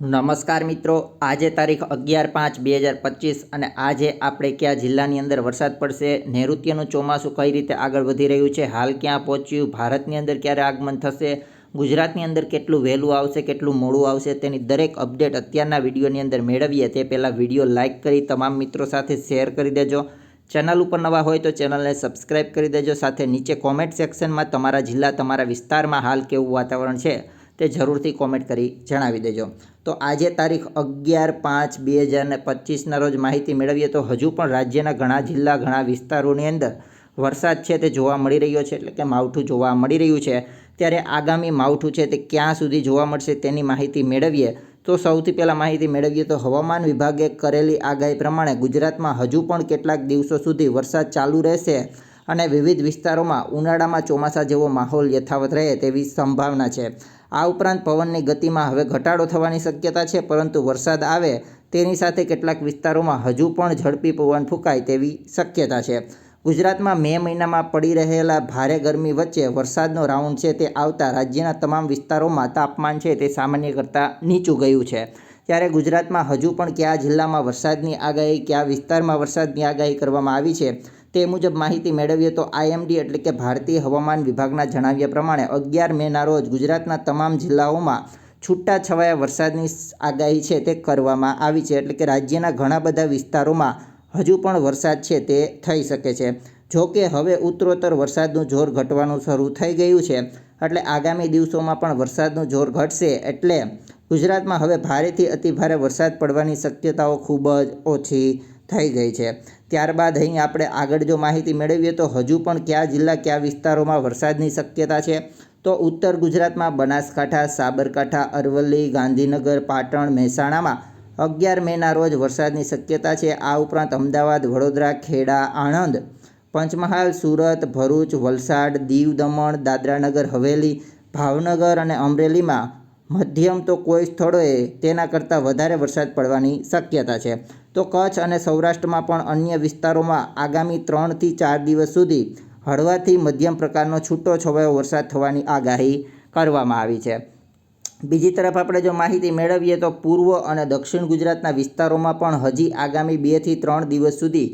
નમસ્કાર મિત્રો, આજે તારીખ અગિયાર પાંચ બે હજાર પચીસ અને આજે આપણે કયા જિલ્લાની અંદર વરસાદ પડશે, નૈઋત્યનું ચોમાસું કઈ રીતે આગળ વધી રહ્યું છે, હાલ ક્યાં પહોંચ્યું, ભારતની અંદર ક્યારે આગમન થશે, ગુજરાતની અંદર કેટલું વહેલું આવશે, કેટલું મોડું આવશે તેની દરેક અપડેટ અત્યારના વિડીયોની અંદર મેળવીએ. તે પહેલાં વીડિયો લાઇક કરી તમામ મિત્રો સાથે શેર કરી દેજો. ચેનલ ઉપર નવા હોય તો ચેનલને સબસ્ક્રાઇબ કરી દેજો. સાથે નીચે કોમેન્ટ સેક્શનમાં તમારા જિલ્લા, તમારા વિસ્તારમાં હાલ કેવું વાતાવરણ છે તે જરૂરથી કોમેન્ટ કરી જણાવી દેજો. તો આજે તારીખ અગિયાર પાંચ બે હજાર ને પચીસના રોજ માહિતી મેળવીએ તો હજુ પણ રાજ્યના ઘણા જિલ્લા, ઘણા વિસ્તારોની અંદર વરસાદ છે તે જોવા મળી રહ્યો છે, એટલે કે માવઠું જોવા મળી રહ્યું છે. ત્યારે આગામી માવઠું છે તે ક્યાં સુધી જોવા મળશે તેની માહિતી મેળવીએ. તો સૌથી પહેલાં માહિતી મેળવીએ તો હવામાન વિભાગે કરેલી આગાહી પ્રમાણે ગુજરાતમાં હજુ પણ કેટલાક દિવસો સુધી વરસાદ ચાલુ રહેશે. અને વિવિધ વિસ્તારોમાં ઉનાળામાં ચોમાસા જેવો માહોલ યથાવત રહે તેવી સંભાવના છે. આ ઉપરાંત પવનની ગતિમાં હવે ઘટાડો થવાની શક્યતા છે, પરંતુ વરસાદ આવે તેની સાથે કેટલાક વિસ્તારોમાં હજુ પણ ઝડપી પવન ફૂંકાય તેવી શક્યતા છે. ગુજરાતમાં મે મહિનામાં પડી રહેલા ભારે ગરમી વચ્ચે વરસાદનો રાઉન્ડ છે તે આવતા રાજ્યના તમામ વિસ્તારોમાં તાપમાન છે તે સામાન્ય કરતાં નીચું ગયું છે. ત્યારે ગુજરાતમાં હજુ પણ કયા જિલ્લામાં વરસાદની આગાહી, કયા વિસ્તારમાં વરસાદની આગાહી કરવામાં આવી છે તે મુજબ માહિતી મેળવીએ તો આઈએમડી એટલે કે ભારતીય હવામાન વિભાગના જણાવ્યા પ્રમાણે અગિયાર મેના રોજ ગુજરાતના તમામ જિલ્લાઓમાં છૂટા છવાયા વરસાદની આગાહી છે તે કરવામાં આવી છે. એટલે કે રાજ્યના ઘણા બધા વિસ્તારોમાં હજુ પણ વરસાદ છે તે થઈ શકે છે. જો કે હવે ઉત્તરોત્તર વરસાદનું જોર ઘટવાનું શરૂ થઈ ગયું છે. એટલે આગામી દિવસોમાં પણ વરસાદનું જોર ઘટશે એટલે ગુજરાતમાં હવે ભારેથી અતિભારે વરસાદ પડવાની શક્યતાઓ ખૂબ જ ઓછી થઈ ગઈ છે. ત્યારબાદ અહીં આપણે આગળ જો માહિતી મેળવીએ તો હજુ પણ કયા જિલ્લા, કયા વિસ્તારોમાં વરસાદની શક્યતા છે? તો ઉત્તર ગુજરાતમાં બનાસકાંઠા, સાબરકાંઠા, અરવલ્લી, ગાંધીનગર, પાટણ, મહેસાણામાં અગિયાર મેના રોજ વરસાદની શક્યતા છે. આ ઉપરાંત અમદાવાદ, વડોદરા, ખેડા, આણંદ, પંચમહાલ, સુરત, ભરૂચ, વલસાડ દીવ દમણ દાદરાનગર, હવેલી, ભાવનગર અને અમરેલીમાં મધ્યમ તો કોઈ સ્થળોએ તેના કરતાં વધારે વરસાદ પડવાની શક્યતા છે. તો કચ્છ અને સૌરાષ્ટ્રમાં પણ અન્ય વિસ્તારોમાં આગામી ત્રણથી ચાર દિવસ સુધી હળવાથી મધ્યમ પ્રકારનો છૂટો છવાયો વરસાદ થવાની આગાહી કરવામાં આવી છે. બીજી તરફ આપણે જો માહિતી મેળવીએ તો પૂર્વ અને દક્ષિણ ગુજરાતના વિસ્તારોમાં પણ હજી આગામી બેથી ત્રણ દિવસ સુધી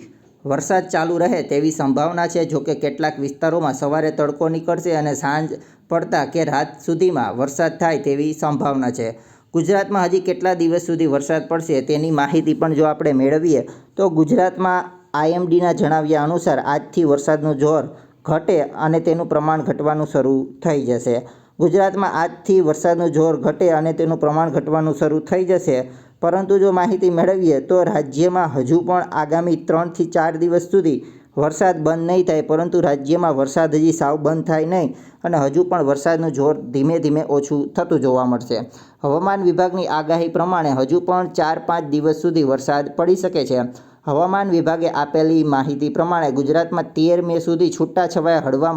વરસાદ ચાલુ રહે તેવી સંભાવના છે. જોકે કેટલાક વિસ્તારોમાં સવારે તડકો નીકળશે અને સાંજ પડતા કે રાત સુધીમાં વરસાદ થાય તેવી સંભાવના છે. ગુજરાતમાં હજી કેટલા દિવસ સુધી વરસાદ પડશે તેની માહિતી પણ જો આપણે મેળવીએ, તો ગુજરાતમાં આઈએમડીના જણાવ્યા અનુસાર આજથી વરસાદનું જોર ઘટે અને તેનું પ્રમાણ ઘટવાનું શરૂ થઈ જશે. ગુજરાતમાં આજથી વરસાદનું જોર ઘટે અને તેનું પ્રમાણ ઘટવાનું શરૂ થઈ જશે. પરંતુ જો માહિતી મેળવીએ, તો રાજ્યમાં હજુ પણ આગામી ત્રણથી ચાર દિવસ સુધી વરસાદ બંધ નહીં થાય, પરંતુ રાજ્યમાં વરસાદ હજી સાવ બંધ થાય નહીં અને હજુ પણ વરસાદનું જોર ધીમે ધીમે ઓછું થતું જોવા મળશે. હવામાન વિભાગની આગાહી પ્રમાણે હજુ પણ ચાર પાંચ દિવસ સુધી વરસાદ પડી શકે છે. હવામાન વિભાગે આપેલી માહિતી પ્રમાણે ગુજરાતમાં તેર મે સુધી છૂટા છવાયા હળવા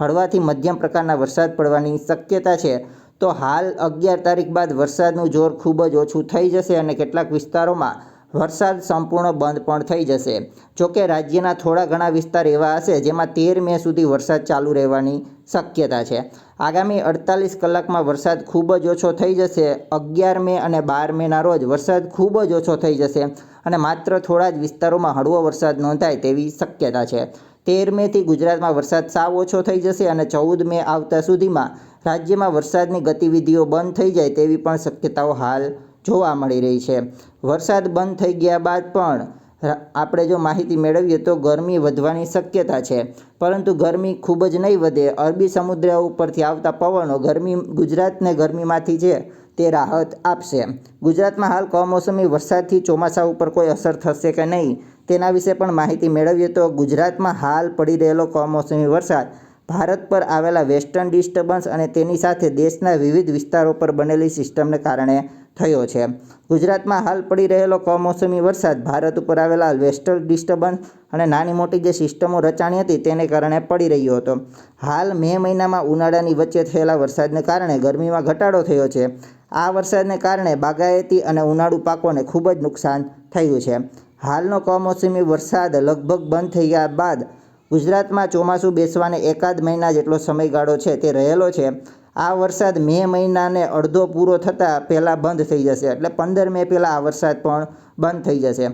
હળવાથી મધ્યમ પ્રકારના વરસાદ પડવાની શક્યતા છે. તો હાલ અગિયાર તારીખ બાદ વરસાદનું જોર ખૂબ જ ઓછું થઈ જશે અને કેટલાક વિસ્તારોમાં વરસાદ સંપૂર્ણ બંધ પણ થઈ જશે. જોકે રાજ્યના થોડા ઘણા વિસ્તાર એવા હશે જેમાં તેર મે સુધી વરસાદ ચાલુ રહેવાની શક્યતા છે. આગામી અડતાલીસ કલાકમાં વરસાદ ખૂબ જ ઓછો થઈ જશે. અગિયાર મે અને બાર મેના રોજ વરસાદ ખૂબ જ ઓછો થઈ જશે અને માત્ર થોડા જ વિસ્તારોમાં હળવો વરસાદ નોંધાય તેવી શક્યતા છે. તેર મેથી ગુજરાતમાં વરસાદ સાવ ઓછો થઈ જશે અને ચૌદ મે આવતા સુધીમાં રાજ્યમાં વરસાદની ગતિવિધિઓ બંધ થઈ જાય તેવી પણ શક્યતાઓ હાલ જોવા મળી રહી છે. વરસાદ બંધ થઈ ગયા બાદ પણ આપણે જો માહિતી મેળવીએ તો ગરમી વધવાની શક્યતા છે. પરંતુ ગરમી ખૂબ જ નહીં વધે. અરબી સમુદ્ર ઉપરથી આવતા પવનો ગરમી, ગુજરાતને ગરમીમાંથી છે તે રાહત આપશે. ગુજરાતમાં હાલ કમોસમી વરસાદથી ચોમાસા ઉપર કોઈ અસર થશે કે નહીં, તેના વિશે પણ માહિતી મેળવીએ તો ગુજરાતમાં હાલ પડી રહેલો કમોસમી વરસાદ, ભારત પર આવેલા વેસ્ટર્ન ડિસ્ટર્બન્સ અને તેની સાથે દેશના વિવિધ વિસ્તારો પર બનેલી સિસ્ટમને કારણે થયો છે. ગુજરાતમાં હાલ પડી રહેલો કમોસમી વરસાદ ભારત ઉપર આવેલા વેસ્ટર્ન ડિસ્ટર્બન્સ અને નાની મોટી જે સિસ્ટમો રચાણી હતી તેને કારણે પડી રહ્યો હતો. હાલ મે મહિનામાં ઉનાળાની વચ્ચે થયેલા વરસાદને કારણે ગરમીમાં ઘટાડો થયો છે. આ વરસાદને કારણે બાગાયતી અને ઉનાળુ પાકોને ખૂબ જ નુકસાન થયું છે. હાલનો કમોસમી વરસાદ લગભગ બંધ થઈ ગયા બાદ ગુજરાતમાં ચોમાસું બેસવાને એકાદ મહિના જેટલો સમયગાળો છે તે રહેલો છે. આ વરસાદ મે મહિનાને અડધો પૂરો થતાં પહેલાં બંધ થઈ જશે. એટલે પંદર મે પહેલાં આ વરસાદ પણ બંધ થઈ જશે.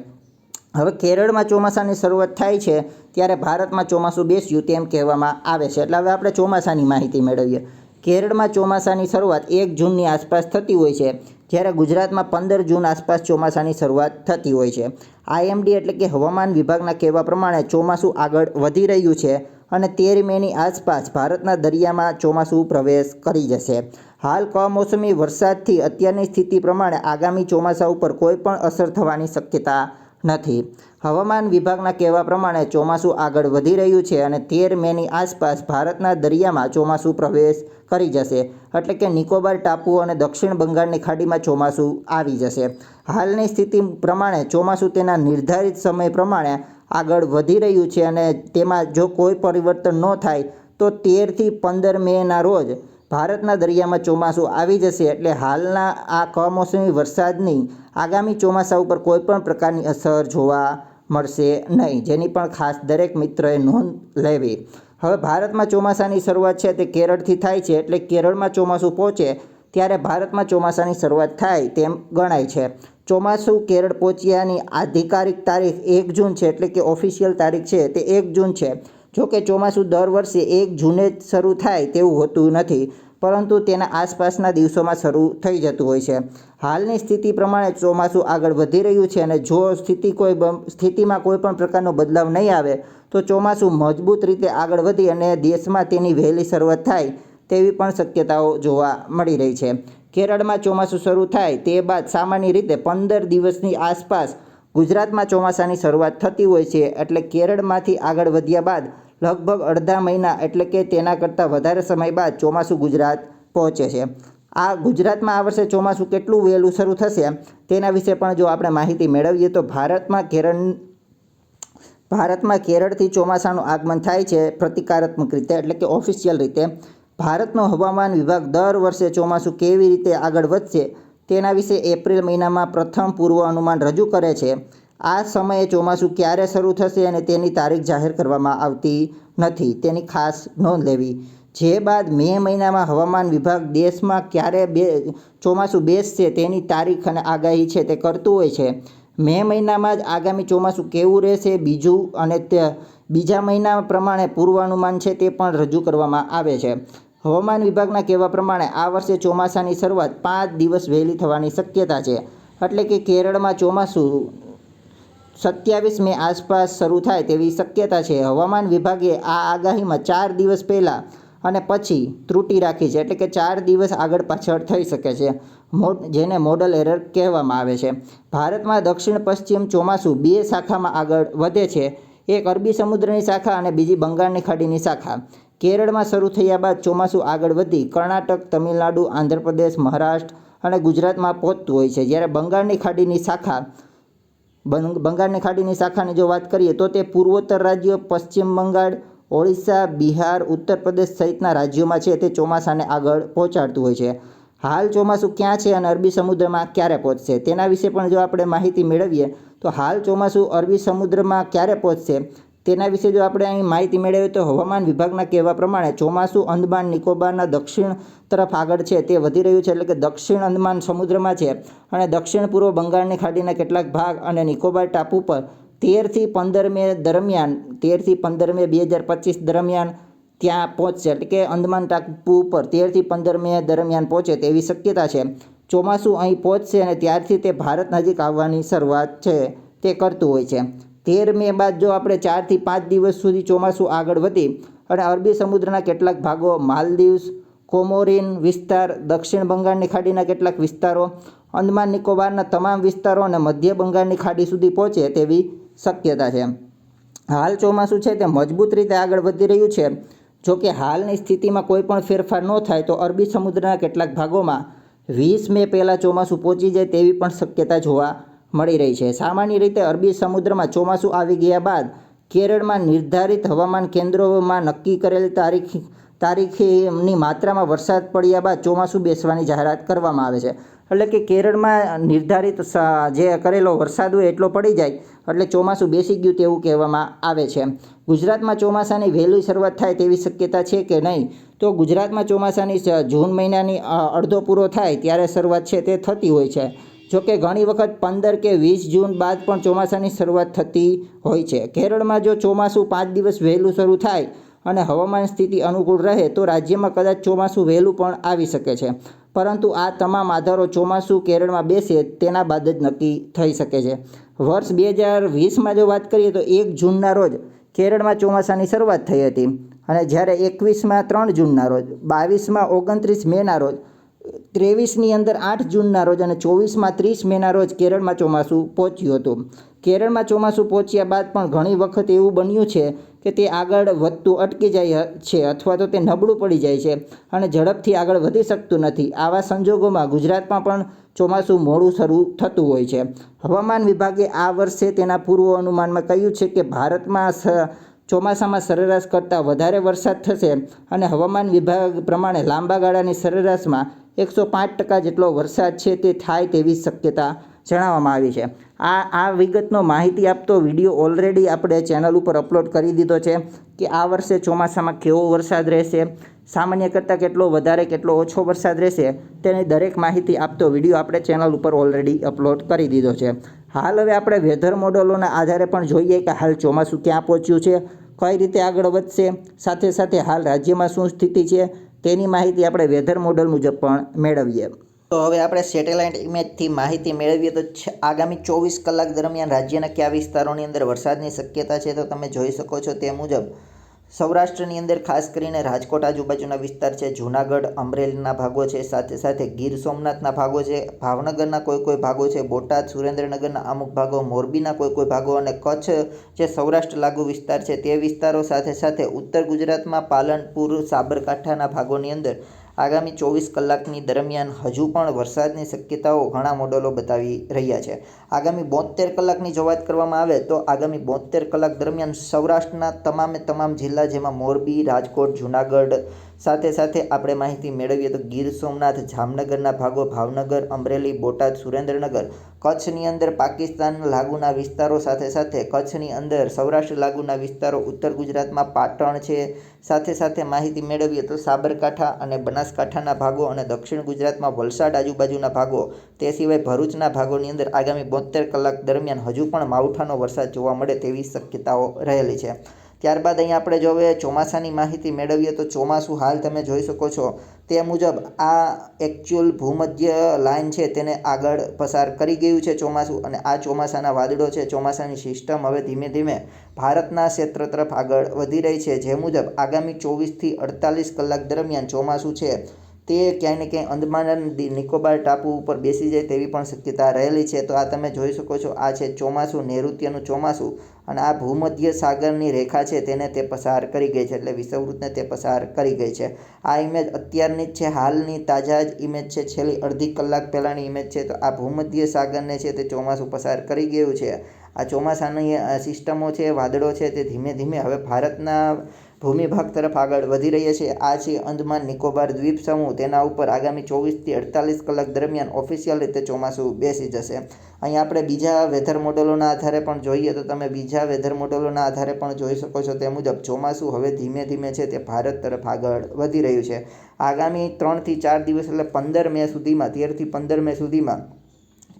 હવે કેરળમાં ચોમાસાની શરૂઆત થાય છે ત્યારે ભારતમાં ચોમાસું બેસ્યું તેમ કહેવામાં આવે છે. એટલે હવે આપણે ચોમાસાની માહિતી મેળવીએ. કેરળમાં ચોમાસાની શરૂઆત એક જૂનની આસપાસ થતી હોય છે, જ્યારે ગુજરાતમાં પંદર જૂન આસપાસ ચોમાસાની શરૂઆત થતી હોય છે. આઈએમડી એટલે કે હવામાન વિભાગના કહેવા પ્રમાણે ચોમાસું આગળ વધી રહ્યું છે. અને તેર મેની આસપાસ ભારતના દરિયામાં ચોમાસું પ્રવેશ કરી જશે. હાલ કમોસમી વરસાદથી અત્યારની સ્થિતિ પ્રમાણે આગામી ચોમાસા ઉપર કોઈ પણ અસર થવાની શક્યતા નથી. હવામાન વિભાગના કહેવા પ્રમાણે ચોમાસું આગળ વધી રહ્યું છે અને તેર મેની આસપાસ ભારતના દરિયામાં ચોમાસું પ્રવેશ કરી જશે. એટલે કે નિકોબાર ટાપુ અને દક્ષિણ બંગાળની ખાડીમાં ચોમાસું આવી જશે. હાલની સ્થિતિ પ્રમાણે ચોમાસું તેના નિર્ધારિત સમય પ્રમાણે આગળ વધી રહ્યું છે અને તેમાં જો કોઈ પરિવર્તન ન થાય, તો તેરથી પંદર મેના રોજ ભારતના દરિયામાં ચોમાસું આવી જશે. એટલે હાલના આ કમોસમી વરસાદની આગામી ચોમાસા ઉપર કોઈ પણ પ્રકારની અસર જોવા મળશે નહીં. જેની પણ ખાસ દરેક મિત્રએ નોંધ લેવી. હવે ભારતમાં ચોમાસાની શરૂઆત છે તે કેરળથી થાય છે. એટલે કેરળમાં ચોમાસું પહોંચે ત્યારે ભારતમાં ચોમાસાની શરૂઆત થાય તેમ ગણાય છે. ચોમાસું કેરળ પહોંચ્યાની આધિકારિક તારીખ એક જૂન છે એટલે કે ઓફિશિયલ તારીખ છે તે એક જૂન છે. જો કે ચોમાસું દર વર્ષે એક જૂને જ શરૂ થાય તેવું હોતું નથી, પરંતુ તેના આસપાસના દિવસોમાં શરૂ થઈ જતું હોય છે. હાલની સ્થિતિ પ્રમાણે ચોમાસું આગળ વધી રહ્યું છે અને જો સ્થિતિ કોઈ સ્થિતિમાં કોઈ પણ પ્રકારનો બદલાવ નહીં આવે, તો ચોમાસું મજબૂત રીતે આગળ વધી અને દેશમાં તેની વહેલી શરૂઆત થાય તેવી પણ શક્યતાઓ જોવા મળી રહી છે. કેરળમાં ચોમાસું શરૂ થાય તે બાદ સામાન્ય રીતે પંદર દિવસની આસપાસ ગુજરાતમાં ચોમાસાની શરૂઆત થતી હોય છે એટલે કેરળમાંથી આગળ વધ્યા બાદ લગભગ અડધા મહિના એટલે કે તેના કરતાં વધારે સમય બાદ ચોમાસું ગુજરાત પહોંચે છે. આ ગુજરાતમાં આ વર્ષે ચોમાસું કેટલું વહેલું શરૂ થશે તેના વિશે પણ જો આપણે માહિતી મેળવીએ તો ભારતમાં કેરળ, ભારતમાં કેરળથી ચોમાસાનું આગમન થાય છે પ્રતિકારાત્મક રીતે એટલે કે ઓફિશિયલ રીતે. ભારતનો હવામાન વિભાગ દર વર્ષે ચોમાસું કેવી રીતે આગળ વધશે તેના વિશે એપ્રિલ મહિનામાં પ્રથમ પૂર્વ અનુમાન રજૂ કરે છે. આ સમયે ચોમાસું ક્યારે શરૂ થશે અને તેની તારીખ જાહેર કરવામાં આવતી નથી તેની ખાસ નોંધ લેવી. જે બાદ મે મહિનામાં હવામાન વિભાગ દેશમાં ક્યારે બે ચોમાસું બેસશે તેની તારીખ અને આગાહી છે તે કરતું હોય છે. મે મહિનામાં જ આગામી ચોમાસું કેવું રહેશે બીજું અને તે બીજા મહિના પ્રમાણે પૂર્વાનુમાન છે તે પણ રજૂ કરવામાં આવે છે. હવામાન વિભાગના કહેવા પ્રમાણે આ વર્ષે ચોમાસાની શરૂઆત પાંચ દિવસ વહેલી થવાની શક્યતા છે. એટલે કે કેરળમાં ચોમાસું સત્યાવીસ મે આસપાસ શરૂ થાય તેવી શક્યતા છે. હવામાન વિભાગે આ આગાહીમાં ચાર દિવસ પહેલાં અને પછી ત્રુટિ રાખી છે. એટલે કે ચાર દિવસ આગળ પાછળ થઈ શકે છે. જેને મોડલ એરર કહેવામાં આવે છે. ભારતમાં દક્ષિણ પશ્ચિમ ચોમાસું બે શાખામાં આગળ વધે છે. એક અરબી સમુદ્રની શાખા અને બીજી બંગાળની ખાડીની શાખા. કેરળમાં શરૂ થયા બાદ ચોમાસું આગળ વધી કર્ણાટક, તમિલનાડુ, આંધ્રપ્રદેશ, મહારાષ્ટ્ર અને ગુજરાતમાં પહોંચતું હોય છે. જ્યારે બંગાળની ખાડીની શાખા બંગ બંગાળની ખાડીની શાખાની જો વાત કરીએ તો તે પૂર્વોત્તર રાજ્યો, પશ્ચિમ બંગાળ, ઓડિશા, બિહાર, ઉત્તર પ્રદેશ સહિતના રાજ્યોમાં છે. તે ચોમાસાને આગળ પહોંચાડતું હોય છે. હાલ ચોમાસું ક્યાં છે અને અરબી સમુદ્રમાં ક્યારે પહોંચશે? તેના વિશે પણ જો આપણે માહિતી મેળવીએ તો હાલ ચોમાસું અરબી સમુદ્રમાં ક્યારે પહોંચશે? તેના વિશે જો આપણે અહીં માહિતી મેળવીએ તો હવામાન વિભાગના કહેવા પ્રમાણે ચોમાસું, અંદમાન, નિકોબારના દક્ષિણ તરફ આગળ છે. તે વધી રહ્યું છે એટલે કે દક્ષિણ અંદમાન સમુદ્રમાં છે અને દક્ષિણ પૂર્વ બંગાળની ખાડીના કેટલાક ભાગ અને નિકોબાર ટાપુ પર તેરથી પંદર મે દરમિયાન તેરથી પંદર મે બે હજાર પચીસ દરમિયાન ત્યાં પહોંચશે. એટલે કે અંદમાન ટાપુ ઉપર તેરથી પંદર મે દરમિયાન પહોંચે તેવી શક્યતા છે. ચોમાસું અહીં પહોંચશે અને ત્યારથી તે ભારત નજીક આવવાની શરૂઆત છે તે કરતું હોય છે. તેર મે બાદ જો આપણે ચારથી પાંચ દિવસ સુધી ચોમાસું આગળ વધી અને અરબી સમુદ્રના કેટલાક ભાગો માલદીવ્સ, કોમોરિન વિસ્તાર, દક્ષિણ બંગાળની ખાડીના કેટલાક વિસ્તારો, અંદમાન નિકોબારના તમામ વિસ્તારો અને મધ્ય બંગાળની ખાડી સુધી પહોંચે તેવી શક્યતા છે. હાલ ચોમાસું છે તે મજબૂત રીતે આગળ વધી રહ્યું છે. જો કે હાલની સ્થિતિમાં કોઈ પણ ફેરફાર ન થાય તો અરબી સમુદ્રના કેટલાક ભાગોમાં વીસ મે પહેલાં ચોમાસું પહોંચી જાય તેવી પણ શક્યતા જોવા મળી રહી છે. સામાન્ય રીતે અરબી સમુદ્રમાં ચોમાસું આવી ગયા બાદ કેરળમાં નિર્ધારિત હવામાન કેન્દ્રોમાં નક્કી કરેલ તારીખ, તારીખની માત્રામાં વરસાદ પડ્યા બાદ ચોમાસું બેસવાની જાહેરાત કરવામાં આવે છે. એટલે કે કેરળમાં નિર્ધારિત જે કરેલો વરસાદ હોય એટલો પડી જાય, એટલે ચોમાસું બેસી ગયું તેવું કહેવામાં આવે છે. ગુજરાતમાં ચોમાસાની વહેલી શરૂઆત થાય તેવી શક્યતા છે કે નહીં? તો ગુજરાતમાં ચોમાસાની જૂન મહિનાની અડધો પૂરો થાય ત્યારે શરૂઆત છે તે થતી હોય છે. જોકે ઘણી વખત પંદર કે વીસ જૂન બાદ પણ ચોમાસાની શરૂઆત થતી હોય છે. કેરળમાં જો ચોમાસું પાંચ દિવસ વહેલું શરૂ થાય અને હવામાન સ્થિતિ અનુકૂળ રહે, તો રાજ્યમાં કદાચ ચોમાસું વહેલું પણ આવી શકે છે. પરંતુ આ તમામ આધારો ચોમાસું કેરળમાં બેસે તેના બાદ જ નક્કી થઈ શકે છે. વર્ષ બે હજાર વીસમાં જો વાત કરીએ, તો એક જૂનના રોજ કેરળમાં ચોમાસાની શરૂઆત થઈ હતી અને જ્યારે એકવીસમાં ત્રણ જૂનના રોજ, બાવીસમાં ઓગણત્રીસ મેના રોજ ત્રેવીસની અંદર આઠ જૂનના રોજ અને ચોવીસમાં ત્રીસ મેના રોજ કેરળમાં ચોમાસું પહોંચ્યું હતું. કેરળમાં ચોમાસું પહોંચ્યા બાદ પણ ઘણી વખત એવું બન્યું છે કે તે આગળ વધતું અટકી જાય છે અથવા તો તે નબળું પડી જાય છે અને ઝડપથી આગળ વધી શકતું નથી. આવા સંજોગોમાં ગુજરાતમાં પણ ચોમાસું મોડું શરૂ થતું હોય છે. હવામાન વિભાગે આ વર્ષે તેના પૂર્વ અનુમાનમાં કહ્યું છે કે ભારતમાં ચોમાસામાં સરેરાશ કરતાં વધારે વરસાદ થશે અને હવામાન વિભાગ પ્રમાણે લાંબા ગાળાની સરેરાશમાં એકસો પાંચ ટકા જેટલો વરસાદ છે તે થાય તેવી શક્યતા જણાવવામાં આવી છે. આ આ વિગતનો માહિતી આપતો વીડિયો ઓલરેડી આપણે ચેનલ ઉપર અપલોડ કરી દીધો છે કે આ વર્ષે ચોમાસામાં કેવો વરસાદ રહેશે, સામાન્ય કરતાં કેટલો વધારે, કેટલો ઓછો વરસાદ રહેશે તેની દરેક માહિતી આપતો વીડિયો આપણે ચેનલ ઉપર ઓલરેડી અપલોડ કરી દીધો છે. હાલ હવે આપણે વેધર મોડલોના આધારે પણ જોઈએ કે હાલ ચોમાસું ક્યાં પહોંચ્યું છે કઈ રીતે આગળ વધશે? સાથે સાથે હાલ રાજ્યમાં શું સ્થિતિ છે? તેની માહિતી આપણે વેધર મોડલ મુજબ પણ મેળવીએ. તો હવે આપણે સેટેલાઇટ ઇમેજથી માહિતી મેળવીએ તો આગામી ચોવીસ કલાક દરમિયાન રાજ્યના કયા વિસ્તારોની અંદર વરસાદની શક્યતા છે તો તમે જોઈ શકો છો તે મુજબ સૌરાષ્ટ્રની અંદર ખાસ કરીને રાજકોટ આજુબાજુના વિસ્તાર છે, જૂનાગઢ, અમરેલીના ભાગો છે, સાથે સાથે ગીર સોમનાથના ભાગો છે, ભાવનગરના કોઈ કોઈ ભાગો છે, બોટાદ, સુરેન્દ્રનગરના અમુક ભાગો, મોરબીના કોઈ કોઈ ભાગો અને કચ્છ જે સૌરાષ્ટ્ર લાગુ વિસ્તાર છે, તે વિસ્તારો સાથે સાથે ઉત્તર ગુજરાતમાં પાલનપુર, સાબરકાંઠાના ભાગોની અંદર આગામી ચોવીસ કલાકની દરમિયાન હજુ પણ વરસાદની શક્યતાઓ ઘણા મોડલો બતાવી રહ્યા છે. આગામી બોતેર કલાકની જો વાત કરવામાં આવે તો આગામી બોતેર કલાક દરમિયાન સૌરાષ્ટ્રના તમામે તમામ જિલ્લા જેમાં મોરબી, રાજકોટ, જૂનાગઢ સાથે સાથે આપણે માહિતી મેળવીએ તો ગીર સોમનાથ, જામનગરના ભાગો, ભાવનગર, અમરેલી, બોટાદ, સુરેન્દ્રનગર, કચ્છની અંદર પાકિસ્તાન લાગુના વિસ્તારો સાથે સાથે કચ્છની અંદર સૌરાષ્ટ્ર લાગુના વિસ્તારો, ઉત્તર ગુજરાતમાં પાટણ છે. સાથે સાથે માહિતી મેળવીએ તો સાબરકાંઠા અને બનાસકાંઠાના ભાગો અને દક્ષિણ ગુજરાતમાં વલસાડ આજુબાજુના ભાગો. તે સિવાય ભરૂચના ભાગોની અંદર આગામી બોતેર કલાક દરમિયાન હજુ પણ માવઠાનો વરસાદ જોવા મળે તેવી શક્યતાઓ રહેલી છે. ત્યારબાદ અહીં આપણે જો હવે ચોમાસાની માહિતી મેળવીએ તો ચોમાસું હાલ તમે જોઈ શકો છો. તે મુજબ આ એકચ્યુઅલ ભૂમધ્ય લાઇન છે તેને આગળ પસાર કરી ગયું છે ચોમાસું અને આ ચોમાસાના વાદળો છે ચોમાસાની સિસ્ટમ હવે ધીમે ધીમે ભારતના ક્ષેત્ર તરફ આગળ વધી રહી છે. જે મુજબ આગામી ચોવીસથી અડતાલીસ કલાક દરમિયાન ચોમાસું છે. તે ક્યાંય ને ક્યાંય અંદમાન નિકોબાર ટાપુ ઉપર બેસી જાય તેવી પણ શક્યતા રહેલી છે. તો આ તમે જોઈ શકો છો, આ છે ચોમાસું, નૈઋત્યનું ચોમાસું અને આ ભૂમધ્ય સાગરની રેખા છે તેને તે પસાર કરી ગઈ છે એટલે વિષુવવૃત્તને તે પસાર કરી ગઈ છે. આ ઇમેજ અત્યારની જ છે, હાલની તાજા જ ઇમેજ છે. છેલ્લી અડધી કલાક પહેલાંની ઇમેજ છે. તો આ ભૂમધ્ય સાગરને છે તે ચોમાસું પસાર કરી ગયું છે. આ ચોમાસાની સિસ્ટમો છે, વાદળો છે તે ધીમે ધીમે હવે ભારતના ભૂમિભાગ તરફ આગળ વધી રહ્યા છે. આ છે અંદમાન નિકોબાર દ્વીપ સમૂહ. તેના ઉપર આગામી ચોવીસથી અડતાલીસ કલાક દરમિયાન ઓફિશિયલ રીતે ચોમાસું બેસી જશે. અહીં આપણે બીજા વેધર મોડલોના આધારે પણ જોઈએ તો તમે બીજા વેધર મોડલોના આધારે પણ જોઈ શકો છો. તે મુજબ ચોમાસું હવે ધીમે ધીમે છે તે ભારત તરફ આગળ વધી રહ્યું છે. આગામી ત્રણથી ચાર દિવસ એટલે પંદર મે સુધીમાં, તેરથી પંદર મે સુધીમાં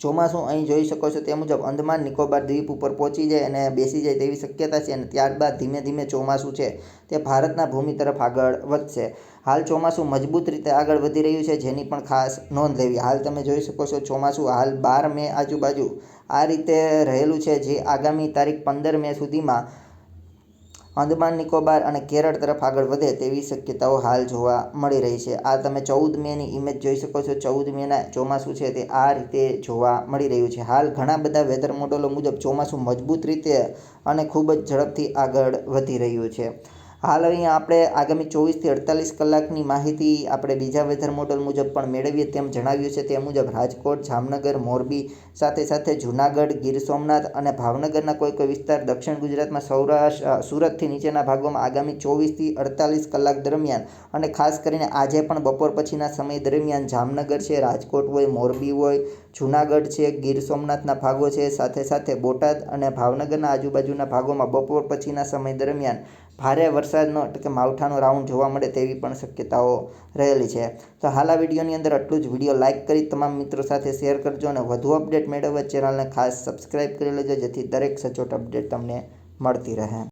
ચોમાસું અહીં જોઈ શકો છો તે મુજબ અંદમાન નિકોબાર દ્વીપ ઉપર પહોંચી જાય અને બેસી જાય તેવી શક્યતા છે અને ત્યારબાદ ધીમે ધીમે ચોમાસું છે તે ભારતના ભૂમિ તરફ આગળ વધશે. હાલ ચોમાસું મજબૂત રીતે આગળ વધી રહ્યું છે જેની પણ ખાસ નોંધ લેવી. હાલ તમે જોઈ શકો છો ચોમાસું હાલ બાર મે આજુબાજુ આ રીતે રહેલું છે જે આગામી તારીખ પંદર મે સુધીમાં અંદમાન નિકોબાર અને કેરળ તરફ આગળ વધે તેવી શક્યતાઓ હાલ જોવા મળી રહી છે. આ તમે ચૌદ મેની ઇમેજ જોઈ શકો છો. ચૌદ મેના ચોમાસું છે તે આ રીતે જોવા મળી રહ્યું છે. હાલ ઘણા બધા વેધર મોડલો મુજબ ચોમાસું મજબૂત રીતે અને ખૂબ જ ઝડપથી આગળ વધી રહ્યું છે. હાલ અહીંયા આપણે આગામી ચોવીસથી અડતાલીસ કલાકની માહિતી આપણે બીજા વેધર મોડલ મુજબ પણ મેળવીએ તેમ જણાવ્યું છે. તે મુજબ રાજકોટ, જામનગર, મોરબી, સાથે સાથે જૂનાગઢ, ગીર સોમનાથ અને ભાવનગરના કોઈ કોઈ વિસ્તાર દક્ષિણ ગુજરાતમાં સૌરાષ્ટ્ર સુરતથી નીચેના ભાગોમાં આગામી ચોવીસથી અડતાલીસ કલાક દરમિયાન અને ખાસ કરીને આજે પણ બપોર પછીના સમય દરમિયાન જામનગર છે, રાજકોટ હોય, મોરબી હોય, જૂનાગઢ છે, ગીર સોમનાથના ભાગો છે, સાથે સાથે બોટાદ અને ભાવનગરના આજુબાજુના ભાગોમાં બપોર પછીના સમય દરમિયાન ભારે વરસાદનો એટલે કે માવઠાનો રાઉન્ડ જોવા મળે તેવી પણ શક્યતાઓ રહેલી છે. તો હાલ આ વિડીયોની અંદર આટલું જ. વીડિયો લાઇક કરી તમામ મિત્રો સાથે શેર કરજો અને વધુ અપડેટ મેળવવા ચેનલને ખાસ સબસ્ક્રાઈબ કરી લેજો જેથી દરેક સચોટ અપડેટ તમને મળતી રહે.